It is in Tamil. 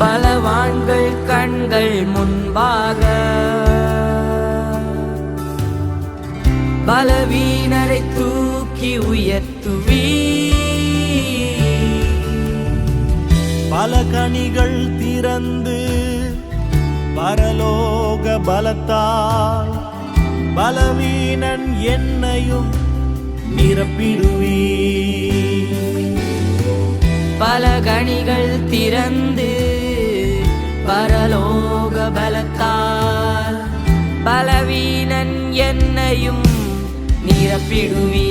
பலவான்கள் கண்கள் முன்பாக. பலவீனரை தூக்கி உயர்த்துவீ பல கனிகள் திறந்து பரலோக பலத்தால் பலவீனன் என்னையும் நிரப்பிடுவீ பல கனிகள் திறந்து பரலோக பலத்தால் பலவீனன் என்னையும் நிரப்பிடுவீ